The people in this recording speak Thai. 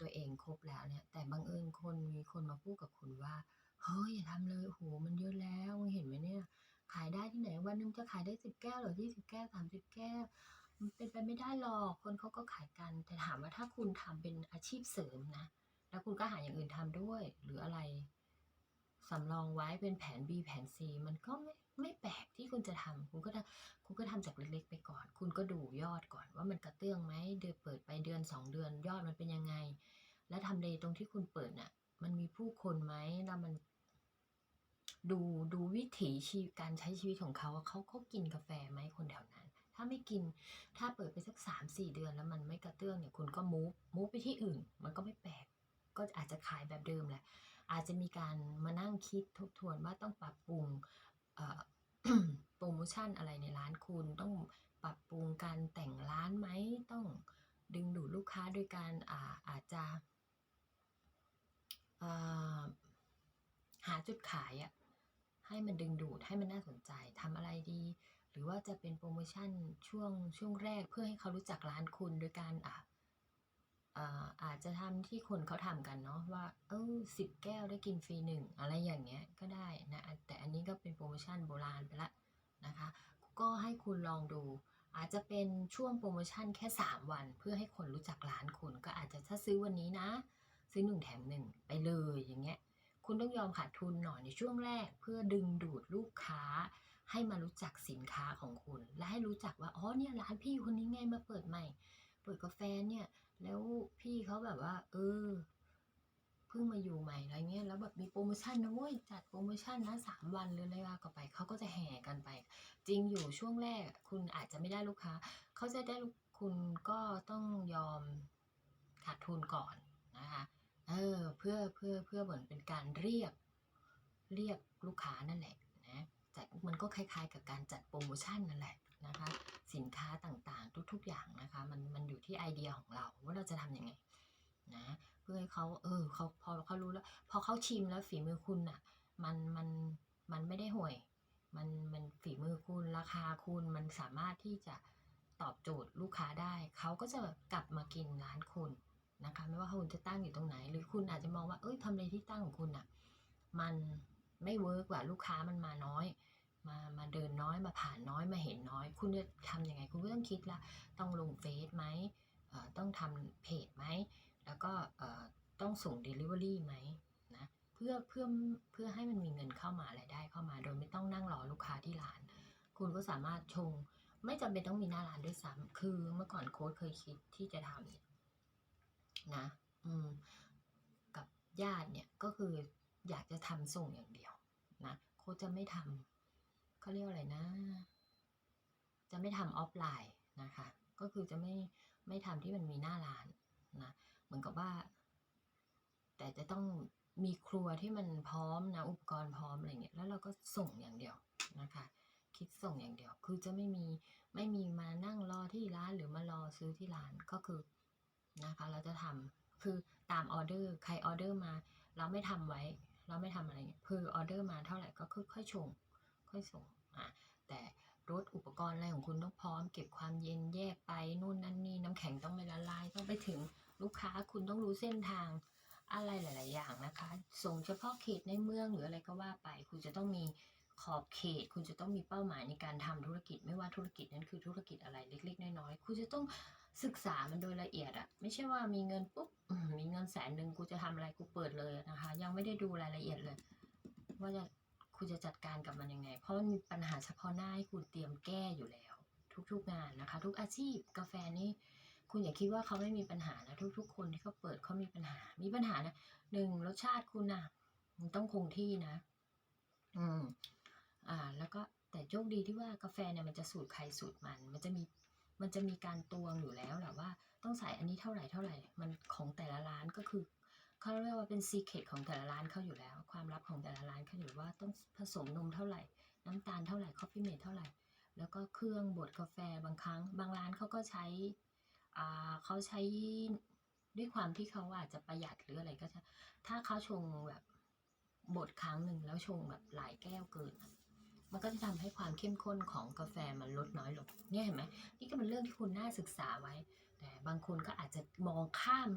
ตัวเองครบแล้วเนี่ย แต่บังเอิญคนมีคนมาพูดกับคุณว่า เฮ้ยอย่าทำเลยโอ้โฮมันเยอะแล้วเห็นไหมเนี่ย ขายได้ที่ไหนวันนึงจะขายได้10แก้วเหรอ20แก้ว30แก้วมันเป็นไปไม่ได้หรอกคนเขาก็ขายกัน แต่ถามว่าถ้าคุณทำเป็นอาชีพเสริมนะ แล้วคุณก็หาอย่างอื่นทำด้วย หรืออะไรสำรองไว้เป็นแผน B แผน C มันก็ไม่ ไม่แปลกที่คุณจะทำคุณก็ทำคุณก็ทำจากเล็กๆ ไปก่อน คุณก็ดูยอดก่อนว่ามันกระเตื้องไหมเดือนเปิดไปเดือน 2 เดือนยอดมันเป็นยังไง และทำเลตรงที่คุณเปิดน่ะ มันมีผู้คนไหมแล้วมันดูดูวิถีชีการใช้ชีวิตของเขาว่าเขาเขากินกาแฟไหมคนแถวนั้น ถ้าไม่กินถ้าเปิดไปสัก3-4เดือนแล้วมันไม่กระเตื้องเนี่ยคุณก็มูฟมูฟไปที่อื่น มันก็ไม่แปลกก็อาจจะขายแบบเดิมแหละอาจจะมีการมานั่งคิดทบทวนว่าต้องปรับปรุง โพรโมชั่นอะไรในร้านคุณต้องปรับปรุงการแต่งร้านไหมต้องดึงดูดลูกค้าโดยการอ่าอาจจะหาจุดขายอะให้มันดึงดูดให้มันน่าสนใจทำอะไรดี หรือว่าจะเป็นโพรโมชั่นช่วงช่วงแรกเพื่อให้เขารู้จักร้านคุณโดยการอ่า อาจจะทำที่คนเขาทำกันเนาะว่าเออ10แก้วได้กินฟรี1อะไรอย่างเงี้ยก็ได้นะแต่อันนี้ก็เป็นโพรโมชั่นโบราณไปล้วนะคะ ก็ให้คุณลองดู อาจจะเป็นช่วงโพรโมชั่นแค่ 3 วัน เพื่อให้คนรู้จักร้านคุณก็อาจจะถ้าซื้อวันนี้นะ ซื้อ1แถม1ไปเลยอย่างเงี้ยคุณต้องยอมขาดทุนหน่อยในช่วงแรก เพื่อดึงดูดลูกค้า ให้มารู้จักสินค้าของคุณ และให้รู้จักว่าอ๋อเนี่ยร้านพี่คนนี้ไงมาเปิดใหม่ เปิดกาแฟเนี่ย แล้วพี่เขาแบบว่า เออเพิ่งมาอยู่ใหม่อะไรเงี้ยแล้วแบบมีโพรโมชั่นนะเว้ยจัดโพรโมชั่นนะ3วันหรืออะไรว่ากันไปเขาก็จะแห่กันไป จริงอยู่ช่วงแรก คุณอาจจะไม่ได้ลูกค้าเขาจะได้คุณก็ต้องยอมขาดทุนก่อนนะคะเออเพื่อเพื่อเพื่อเหมือนเป็นการเรียกเรียกลูกค้านั่นแหละนะจัดมันก็คล้ายๆ กับการจัดโพรโมชั่นนั่นแหละนะคะสินค้าต่างๆ ทุกอย่างนะคะ มันมันอยู่ที่ไอเดียของเราว่าเราจะทำยังไงนะเพื่อให้เขาเออเขาพอเขารู้แล้ว พอเขาชิมแล้วฝีมือคุณน่ะมันมันมันไม่ได้ห่วย มันมันฝีมือคุณราคาคุณมันสามารถที่จะตอบโจทย์ลูกค้าได้ เขาก็จะกลับมากินร้านคุณนะคะไม่ว่าคุณจะตั้งอยู่ตรงไหน หรือคุณอาจจะมองว่าเฮ้ยทำเลที่ตั้งของคุณน่ะมันไม่เวิร์กว่ะลูกค้ามันมาน้อย มามาเดินน้อยมาผ่านน้อยมาเห็นน้อย คุณจะทำยังไงคุณก็ต้องคิดล้วต้องลงเฟซไหมเอ่อต้องทำเพจไหมแล้วก็เอ่อต้องส่งดิลิเวอรีไหมนะเพื่อเพื่อเพื่อให้มันมีเงินเข้ามารายได้เข้ามา โดยไม่ต้องนั่งรอลูกค้าที่ร้าน คุณก็สามารถชง ไม่จำเป็นต้องมีหน้าร้านด้วยซ้ำคือเมื่อก่อนโค้ชเคยคิดที่จะทำนะอืมกับญาติเนี่ยก็คืออยากจะทำส่งอย่างเดียวนะโค้ชจะไม่ทำเขา เรียกอะไรนะ จะไม่ทำออฟไลน์นะคะ ก็คือจะไม่ไม่ทำที่มันมีหน้าร้านนะเหมือนกับว่า แต่จะต้องมีครัวที่มันพร้อมนะอุปกรณ์พร้อมอะไรเงี้ยแล้วเราก็ส่งอย่างเดียวนะคะ คิดส่งอย่างเดียว คือจะไม่มีไม่มีมานั่งรอที่ร้านหรือมารอซื้อที่ร้านก็คือนะคะ เราจะทำคือตามออเดอร์ใครออเดอร์มา เราไม่ทำไว้ เราไม่ทำอะไรเงี้ยคือออเดอร์มาเท่าไหร่ก็ค่อยชง ค่อยส่ง แต่รถอุปกรณ์อะไรของคุณต้องพร้อม เก็บความเย็นแยกไปนู่นนั่นนี่น้ำแข็งต้องไม่ละลายต้องไปถึงลูกค้าคุณต้องรู้เส้นทางอะไรหลาย ๆ อย่างนะคะ ส่งเฉพาะเขตในเมืองหรืออะไรก็ว่าไป คุณจะต้องมีขอบเขต คุณจะต้องมีเป้าหมายในการทำธุรกิจ ไม่ว่าธุรกิจนั้นคือธุรกิจอะไรเล็ก ๆ น้อย ๆ คุณจะต้องศึกษามันโดยละเอียดอะไม่ใช่ว่ามีเงินปุ๊บมีเงิน100,000กูจะทำอะไรกูเปิดเลยนะคะ ยังไม่ได้ดูรายละเอียดเลย ว่าจะ คุณจะจัดการกับมันยังไง เพราะมันมีปัญหาเฉพาะหน้าให้คุณเตรียมแก้อยู่แล้ว ทุกๆงานนะคะ ทุกอาชีพกาแฟนี่คุณอย่าคิดว่าเขาไม่มีปัญหานะทุก ๆ คนที่เขาเปิดเขามีปัญหา มีปัญหานะ1รสชาติคุณน่ะมันต้องคงที่นะ อืม อ่า แล้วก็แต่โชคดีที่ว่ากาแฟเนี่ยมันจะสูตรใครสูตรมัน มันจะมีมันจะมีการตวงอยู่แล้วแหละว่า ต้องใส่อันนี้เท่าไหรๆมันของแต่ละร้านก็คือ เขาเรียกว่าเป็น secret ของแต่ละร้านเขาอยู่แล้ว ความลับของแต่ละร้านเขาอยู่ว่าต้องผสมนมเท่าไหร่ น้ำตาลเท่าไหร coffee mate เท่าไหร่ แล้วก็เครื่องบดกาแฟบางครั้ง บางร้านเขาก็ใช้อ่าเขาใช้ด้วยความที่เขาอาจจะประหยัดหรืออะไรก็จะถ้าเขาชงแบบบดครั้งหนึ่งแล้วชงแบบหลายแก้วเกิน มันก็จะทำให้ความเข้มข้นของกาแฟมันลดน้อยลงเนี่ยเห็นไหมนี่ก็เป็นเรื่องที่คุณน่าศึกษาไว้ แต่บางคนก็อาจจะมองข้าม